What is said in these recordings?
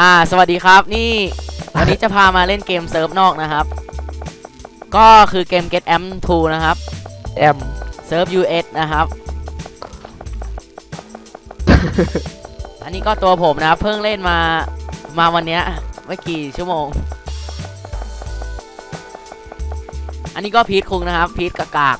อ่า สวัสดีครับ นี่วันนี้จะพามาเล่นเกมเซิร์ฟนอกนะครับ ก็คือเกม Get Amp 2นะครับแอมเซิร์ฟ US นะครับ อันนี้ก็ตัวผมนะครับ เพิ่งเล่นมา มาวันเนี้ยไม่กี่ชั่วโมง อันนี้ก็พีทคุงนะครับ พีทกากาก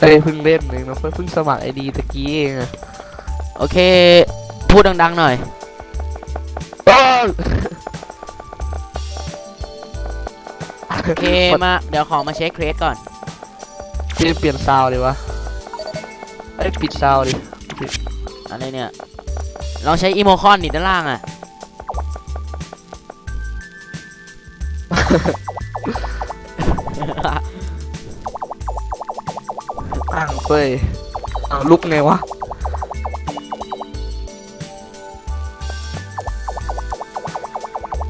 เอ้ยเพิ่งเล่นเองนะเพิ่งเพิ่งสมัครไอดีตะกี้เองอะโอเค พูดดังๆหน่อยอ้าว โอเคมา เดี๋ยวขอมาเช็คเครสก่อน พี่เปลี่ยนซาวด์เลยวะไอยปิดซาวด์ดิ อะไรเนี่ยลองใช้อีโมคอนนี่ด้านล่างอะอ้างเฟ้ยอ้าวลุกไงวะ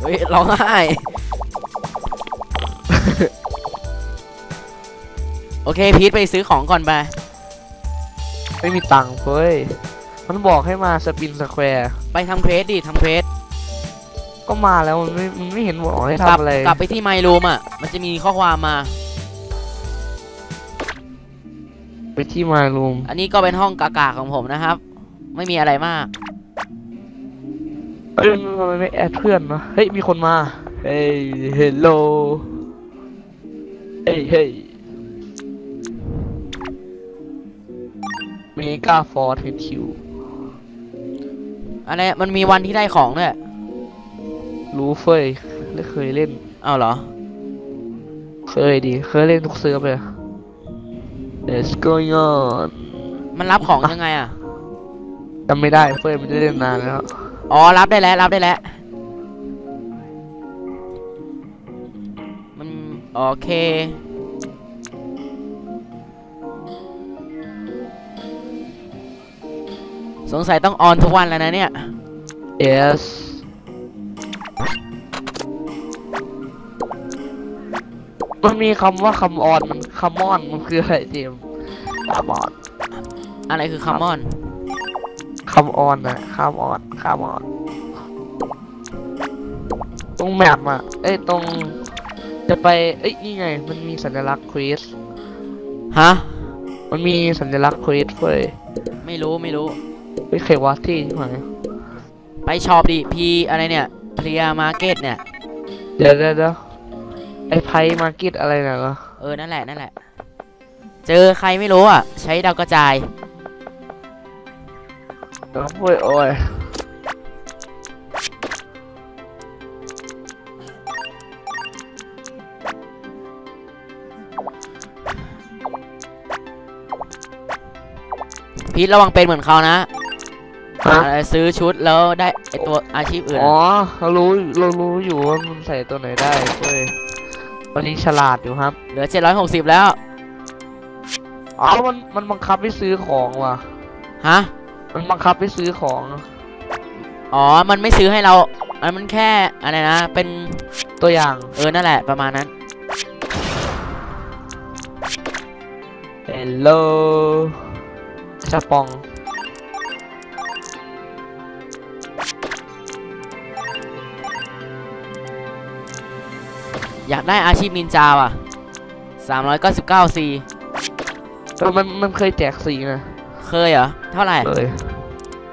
ฮ้ยร้องไห้โอเคพีทไปซื้อของก่อนไปไม่มีตังค์เฟ้ย มันบอกให้มาสปินสแควร์ไปทำเควสดิทำเควสก็มาแล้วมันไม่มันไม่เห็นบอกให้กลัทำอะไรกลับไปที่ไมรูมอะ มันจะมีข้อความมา ไปที่มารูมอันนี้ก็เป็นห้องกากาของผมนะครับ ไม่มีอะไรมาก เอ้ยทำไมไม่แอดเพื่อนวะเฮ้ย มีคนมา เฮ้ยเฮลโลเฮ้ยเฮ้ยเมกาฟอร์เทนคิวอะไรมันมีวันที่ได้ของด้วยรู้เฟยไม่เคยเล่น เอาเหรอ เคยดิเคยเล่นทุกเซิร์ฟเลย Let's going on มันรับของยังไงอะจำไม่ได้เฟยมันจะเล่นนานแล้ว อ๋อ รับได้แล้ว รับได้แล้ว มัน โอเคสงสัยต้องออนทุกวันแล้วนะเนี่ย yes มันมีคำว่าคำออนมันคำมอนมันคืออะไรเจมคำออน อะไรคือคัมมอน คำออนนะคำออนคำออนตรงแมปอะ เอ้ยตรง จะไป เอ้ยนี่ไง มันมีสัญลักษณ์เควสฮะ มันมีสัญลักษณ์เควสเฟ้ยไม่รู้ไม่รู้เฮ้ยเคยวะที่ใช่ไหมไปช็อปดิ พีอะไรเนี่ยเพลียมาร์เก็ตเนี่ย เดี๋ยวเดี๋ยวเดี๋ยวไอ้ไพ่มาร์เก็ตอะไรนะเหรอ เออ นั่นแหละ นั่นแหละ เจอใครไม่รู้อะ ใช้ดาวกระจายเดี๋ยว โอ้ยโอ้ยพีทระวังเป็นเหมือนเขานะฮะอะไรซื้อชุดแล้วได้ไอตัวอาชีพอื่นอ๋ออะเรารู้เรารู้อยู่ว่ามันใส่ตัวไหนได้เว้ยวันนี้ฉลาดอยู่ครับ เหลือ760แล้วอ๋อมันมันบังคับให้ซื้อของว่ะฮะ มันบังคับให้ซื้อของ อ๋อ มันไม่ซื้อให้เรา อันมันแค่อะไรนะ เป็นตัวอย่าง เออ นั่นแหละ ประมาณนั้น Hello ชาปอง อยากได้อาชีพนินจาว่ะ399 C เออมันมันเคยแจกสีนะ เคยเหรอ เท่าไหร่ เลย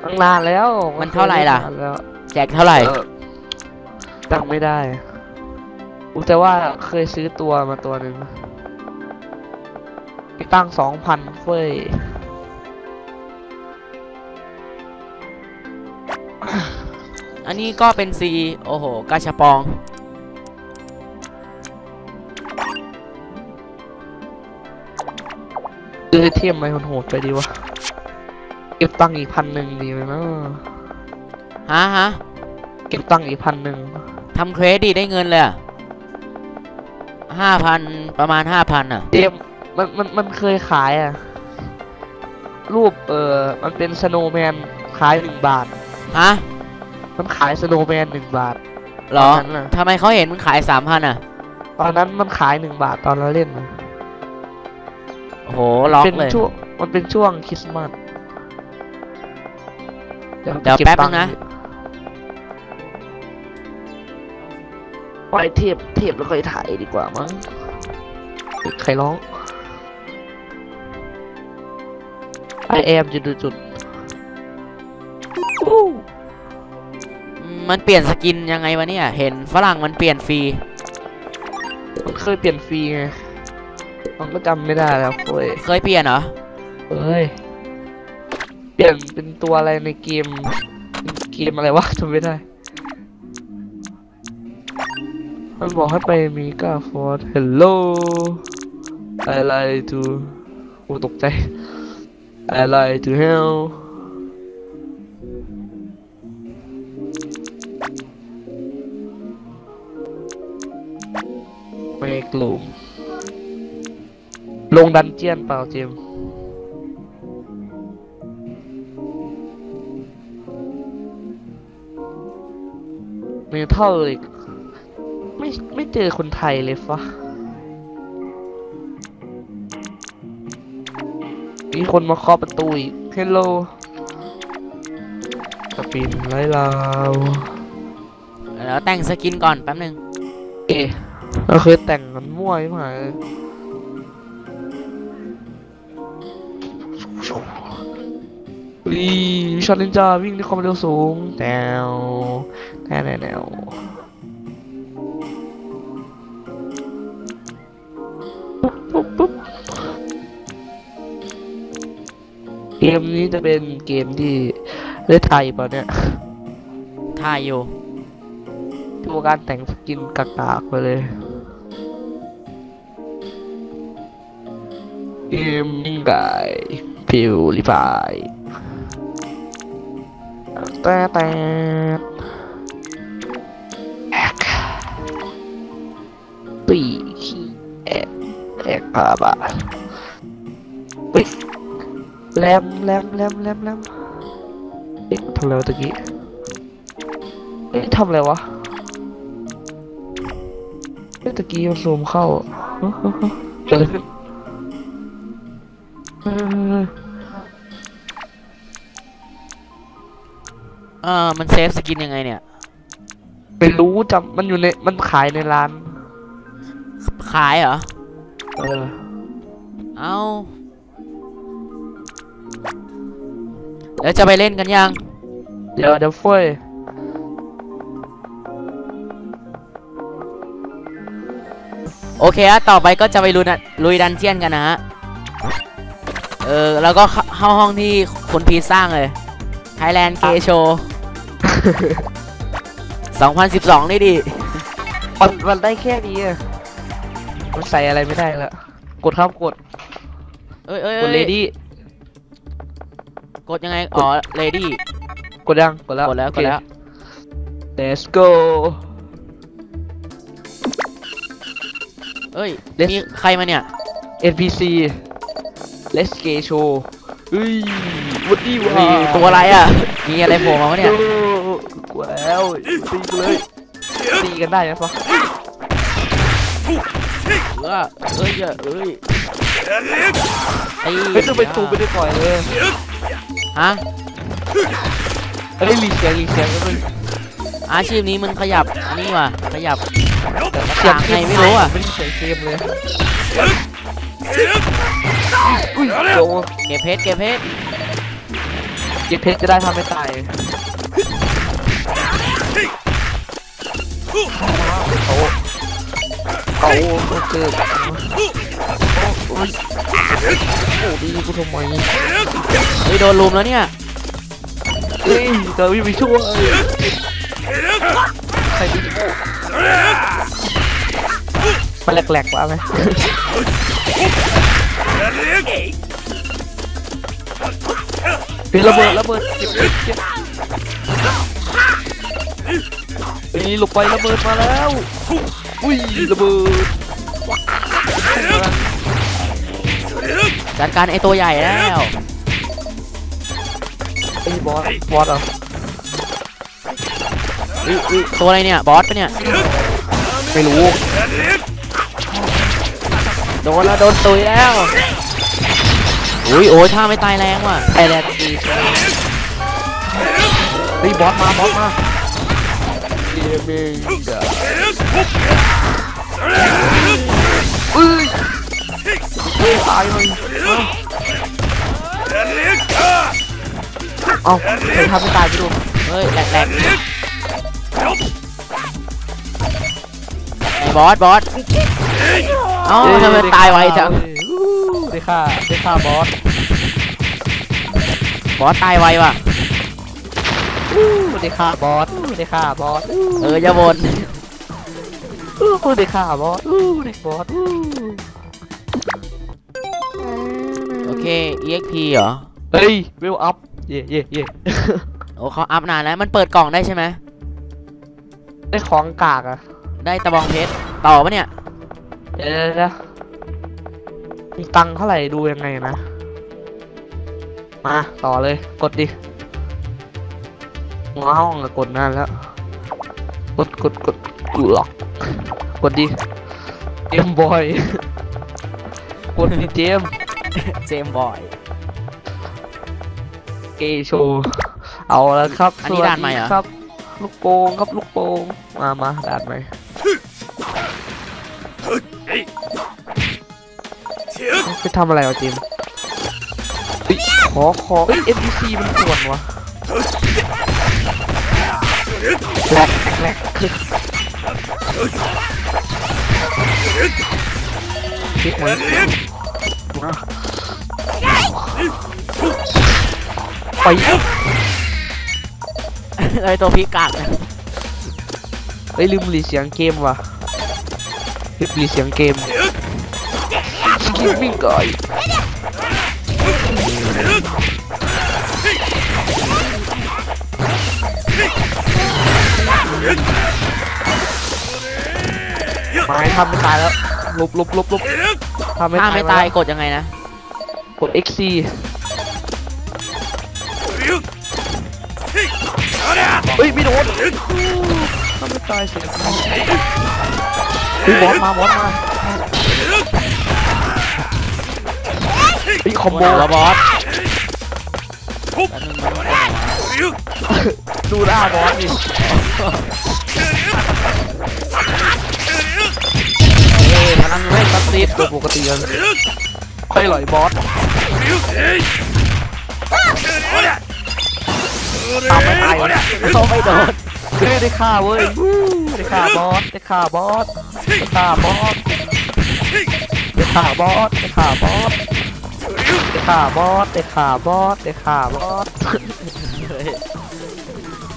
ตั้งนานแล้วมันเท่าไหร่ล่ะนานแล้วแจกเท่าไหร่ เออจำไม่ได้อุยแต่ว่าเคยซื้อตัวมาตัวหนึ่งไปตั้งสองพันเฟ้ยอันนี้ก็เป็น C โอ้โหกาชาปอง ซื้อไอเทียมไปโหดๆไปดีวะ เก็บตังค์อีกพันหนึ่งดีไหมนะฮะฮะเก็บตังค์อีกพันหนึ่งทำเครดิตได้เงินเลยอะห้าพันประมาณห้าพันอะเจมส์มันมันมันเคยขายอะ รูปเออมันเป็นสโนว์แมนขายหนึ่งบาท ฮะ มันขายสโนว์แมนหนึ่งบาทเหรอตอนนั้นน่ะทำไมเขาเห็นมึงขายสามพันอะ ตอนนั้นมันขายหนึ่งบาทตอนเราเล่นนะโอ้โหล็อกเป็นเลยช่วงมันเป็นช่วงคริสต์มาส เดี๋ยวแป๊บนึงนะ ปล่อยเทปเทปแล้วค่อยถ่ายดีกว่ามั้ง ใครร้อง ไอแอมจะดูจุดมันเปลี่ยนสกินยังไงวะเนี่ย เห็นฝรั่งมันเปลี่ยนฟรี มันเคยเปลี่ยนฟรีไงมันก็จำไม่ได้แล้วเว้ย เคยเปลี่ยนเหรอเฮ้ย เปลี่ยนเป็นตัวอะไรในเกม เกมอะไรวะจำไม่ได้ มันบอกให้ไปมีก้าฟอร์ด Hello I like to โอ้ตกใจ I like to help ไม่กลุมลงดันเจียนเปล่าเจม เมทัลอีกไม่ไม่เจอคนไทยเลยฟะมีคนมาเคาะประตูอีกเฮลโลสปินไล่ลาวแล้วแต่งสกินก่อนแป๊บนึง เอ๊ะเราเคยแต่งกันมั่วใช่ไหมวีช็อตนินจาวิ่งด้วยความเร็วสูงแนว แนวแนวแนวปุ๊บปุ๊บปุ๊บเกมนี้จะเป็นเกมที่เล่นไทยป่ะเนี่ยถ่ายอยู่ดูการแต่งสกินกากๆไปเลย เกมมิ่งไก่พิวลิฟายแต่แต่ แอกพาบาเฮ้ยแรมแรมแรมแรมแรมเอ๊ะทำอะไรวะตะกี้ เอ๊ะทำอะไรวะเมื่อตะกี้มันซูมเข้าฮะฮะฮะเกิดอะไรขึ้นเออเออมันเซฟสกินยังไงเนี่ยไม่รู้จำมันอยู่ใน มันขายในร้าน ขายเหรอ เออ เอาแล้วจะไปเล่นกันยัง เดี๋ยวเดี๋ยวเฟ้ยโอเคอะต่อไปก็จะไปลุยนะลุยดันเจียนกันนะฮะ เออ แล้วก็เข้าเข้าห้องที่คุณพีชสร้างเลย Thailand K Show 2012 นี่ดิ มันมันได้แค่นี้อะ มันใส่อะไรไม่ได้แล้วกดครับกดเอ้ยเอ้ยกเอ้ดยเลดี้กดยังไง อ๋อ Lady กดยังกดแล้วกดแล้วกดแล้วโอเค Let's go เอ้ย Let's- มีใครมาเนี่ย NPC Let's go show เฮ้ยวันนี้วะมีตัวอะไรอะ มีอะไรโผล่มาวะเนี่ยโอ้กลัวแล้วตีกันเลยตีกันได้ไหมฟะเออเอ้ยอย่าเอ้ยตีไม่ต้องไปตูไม่ได้ปล่อยเลยฮะเฮ้ยรีเสียงรีเสียงก็ไม่อาชีพนี้มึงขยับอันนี้ว่ะขยับเสียงไงไม่รู้อะไม่ได้เสียงเกมเลยอุ้ยโดนเก็บเพชรเก็บเพชรเก็บเพชรจะได้ทำให้ตายเขา เขาเจอโอ้ยโอ้ดีกูทำไมเฮ้ยโดนลุมแล้วเนี่ยเฮ้ยเจอวิวช่วยใครดีมันแหลกๆว่ะไหมเป็นระเบิดระเบิดเก็บเก็บเก็บนี่หลบไประเบิดมาแล้ว อุ้ยระเบิดจัดการไอตัวใหญ่แล้วไอ้บอสบอสเหรออุ๊ยอุ๊ยตัวอะไรเนี่ยบอสปะเนี่ยไม่รู้โดนแล้วโดนตุยแล้วอุ้ยโอ้ยท่าไม่ตายแรงว่ะไทยแลนด์ดีเฮ้ยบอสมาบอสมา เอาเห็นภาพไม่ตายไปดูเฮ้ยแหลกแหลบอสบอสเอ้าทำไมตายไวจังได้ฆ่าได้ฆ่าบอสบอสตายไวว่ะ อู้ได้ฆ่าบอสอู้ได้ฆ่าบอสอู้เอออย่าบนอู้ได้ฆ่าบอสอู้ได้บอสอู้โอเค exp เหรอ เฮ้ยเวลอัพ เย่เย่เย่โอ้เขาอัพนานแล้ว มันเปิดกล่องได้ใช่ไหม ได้ของกากอะได้ตะบองเพชร ต่อปะเนี่ย เดี๋ยวเดี๋ยวเดี๋ยวมีตังค์เท่าไหร่ดูยังไงนะ มา ต่อเลย กดดิหั วห้องอะกดนานแล้ว กดกดกดกูหรอกกดดิเจมบอยกดดิเจมเจมบอยเกย์โชว์เอาแล้วครับอันนี้สวัสด่านใหม่เหรอครับ ลูกโป่งครับลูกโป่งมามาด่านใหม่ไปทำอะไรวะเจมเฮ้ยขอขอเอ้ย NPC มันส่วนวะแหลกแหลก คิดมือไปไอตัวพีกากนะเฮ้ยลืมหลีเสียงเกมว่ะลืมหลีเสียงเกมสกิลมิ่งก่อย ไม้ทำไม่ตายแล้วลบลบลบลบทำไม่ถ้าตายไม่ตายกดยังไงนะ กด XC เฮ้ยไม่โดนทำไม่ตายเสียเฮ้ยบอสมาบอสมาเฮ้ยคอมโบหัวบอสดูหน้าบอสดิเอ้พลังเวทปัสซีฟตัวปกติกันค่อยหล่อยบอสตามไม่ตายเนี่ยเขาไม่โดนเฮ้ยได้ฆ่าเว้ยได้ฆ่าบอสได้ฆ่าบอสได้ฆ่าบอสได้ฆ่าบอสได้ฆ่าบอสได้ฆ่าบอสได้ฆ่าบอสได้ฆ่าบอส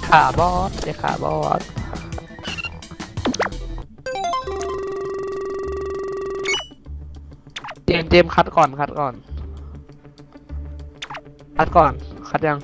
ฆ่าบอสได้ฆ่าบอส เจมส์คัดก่อนคัดก่อนคัดก่อนคัดยัง